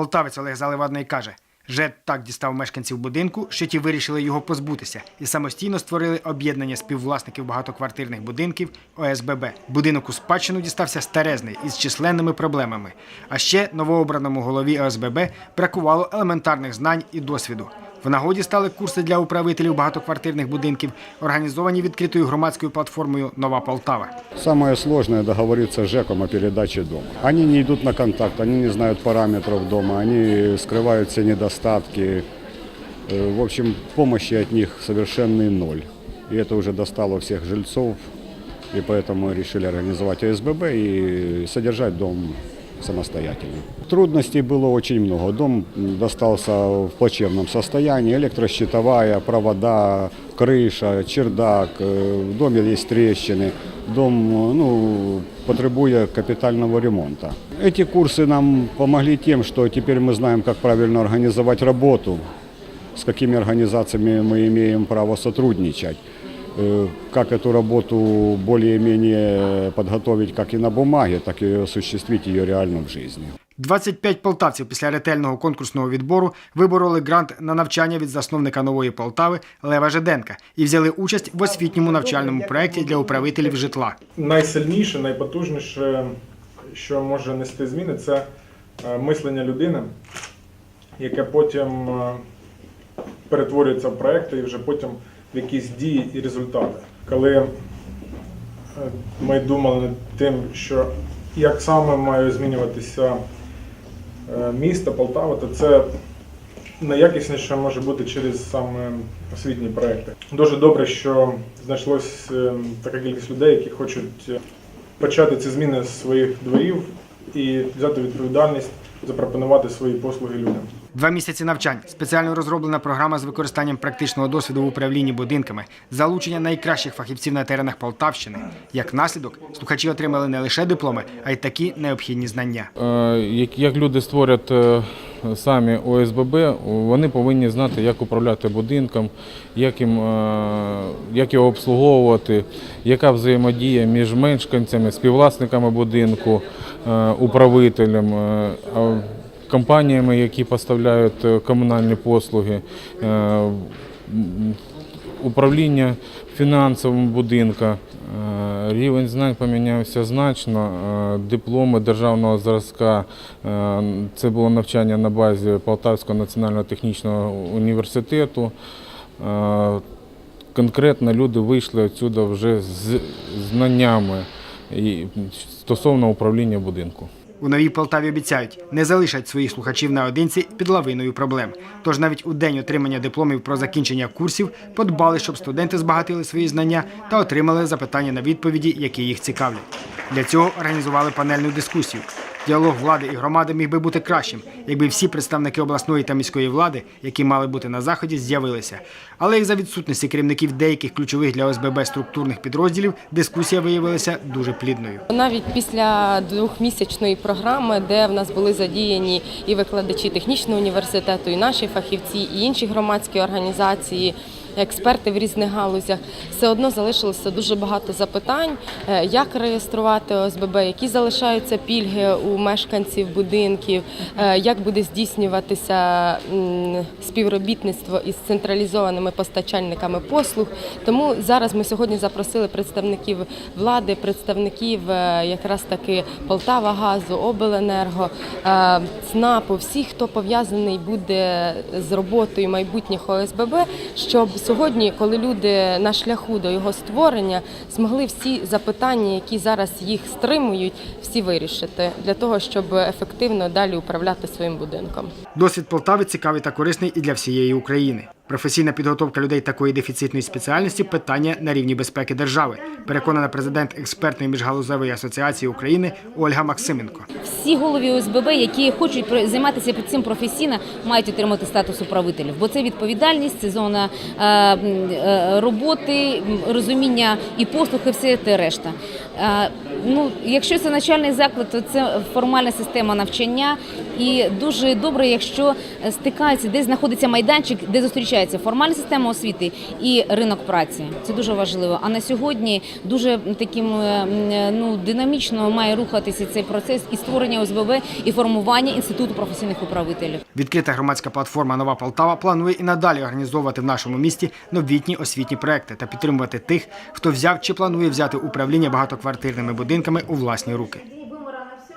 Полтавець Олег Заливадний каже, ЖЕД так дістав мешканців будинку, що ті вирішили його позбутися і самостійно створили об'єднання співвласників багатоквартирних будинків ОСББ. Будинок у спадщину дістався старезний із численними проблемами. А ще новообраному голові ОСББ бракувало елементарних знань і досвіду. В нагоді стали курси для управителів багатоквартирних будинків, організовані відкритою громадською платформою Нова Полтава. Самое сложное договориться с ЖЭКом о передаче дома. Они не идут на контакт, они не знают параметров дома, они скрывают все недостатки. Э, В общем, помощи от них совершенный ноль. И это уже достало всех жильцов, и поэтому решили организовать ОСББ и содержать дом самостоятельно. Трудностей было очень много. Дом достался в плачевном состоянии. Электрощитовая, провода, крыша, чердак. э, В доме есть трещины. Дом ну, потребует капитального ремонта. Эти курсы нам помогли тем, что теперь мы знаем, как правильно организовать работу, с какими организациями мы имеем право сотрудничать, э, как эту работу более-менее подготовить как и на бумаге, так и осуществить ее реально в жизни. 25 полтавців після ретельного конкурсного відбору вибороли грант на навчання від засновника нової Полтави Лева Жиденка і взяли участь в освітньому навчальному проєкті для управителів житла. найсильніше, найпотужніше, що може нести зміни, це е, мислення людини, яке потім е, перетворюється в проекти і вже потім якісь дії і результати. Коли е, ми думали над тим, що як саме має змінюватися е, місто Полтава, то це найякісніше може бути через саме освітні проекти. Дуже добре, що знайшлось е, така кількість людей, які хочуть почати ці зміни з своїх дворів і взяти відповідальність, запропонувати свої послуги людям. Два місяці навчань, спеціально розроблена програма з використанням практичного досвіду в управлінні будинками, залучення найкращих фахівців на теренах Полтавщини. Як наслідок, слухачі отримали не лише дипломи, а й такі необхідні знання. Е, Як, люди створять е, самі ОСББ, вони повинні знати, як управляти будинком, як, їм, е, як його обслуговувати, яка взаємодія між мешканцями, співвласниками будинку, управителем, компаніями, які поставляють е, комунальні послуги. е, Управління фінансовим будинка. Е, Рівень знань помінявся значно. Дипломи державного зразка. Це було навчання на базі Полтавського національного технічного університету. Конкретно люди вийшли відсюди вже з знаннями стосовно управління будинку. У новій Полтаві обіцяють, не залишать своїх слухачів наодинці під лавиною проблем. Тож навіть у день отримання дипломів про закінчення курсів подбали, щоб студенти збагатили свої знання та отримали запитання на відповіді, які їх цікавлять. Для цього організували панельну дискусію. Діалог влади і громади міг би бути кращим, якби всі представники обласної та міської влади, які мали бути на заході, з'явилися. Але як за відсутності керівників деяких ключових для ОСББ структурних підрозділів, дискусія виявилася дуже плідною. Навіть після двохмісячної програми, де в нас були задіяні і викладачі технічного університету, і наші фахівці, і інші громадські організації. Експерти в різних галузях все одно залишилося дуже багато запитань, е, як реєструвати ОСББ, які залишаються пільги у мешканців будинків, е, як буде здійснюватися співробітництво із централізованими постачальниками послуг. Тому зараз ми сьогодні запросили представників влади, представників е, якраз таки Полтава Газу, Обленерго, ЦНАПу, всіх, хто пов'язаний буде з роботою майбутніх ОСББ, щоб сьогодні, коли люди на шляху до його створення, змогли всі запитання, які зараз їх стримують, всі вирішити для того, щоб ефективно далі управляти своїм будинком. Досвід Полтави цікавий та корисний і для всієї України. Професійна підготовка людей такої дефіцитної спеціальності питання на рівні безпеки держави. Переконана президент експертної міжгалузевої асоціації України Ольга Максименко. всі голови ОСББ, які хочуть займатися цим професійно, мають отримати статус управителів, бо це відповідальність, це зона е, е, роботи, розуміння і послуг, і все те решта. Е, Ну, якщо це навчальний заклад, то це формальна система навчання. І дуже добре, якщо стикаються, де знаходиться майданчик, де зустрічається формальна система освіти і ринок праці. Це дуже важливо. А на сьогодні дуже таким е, ну, динамічно має рухатися цей процес і створення ОСББ, і формування інституту професійних управителів. Відкрита громадська платформа Нова Полтава планує і надалі організовувати в нашому місті новітні освітні проекти та підтримувати тих, хто взяв чи планує взяти управління багатоквартирними будинками у власні руки.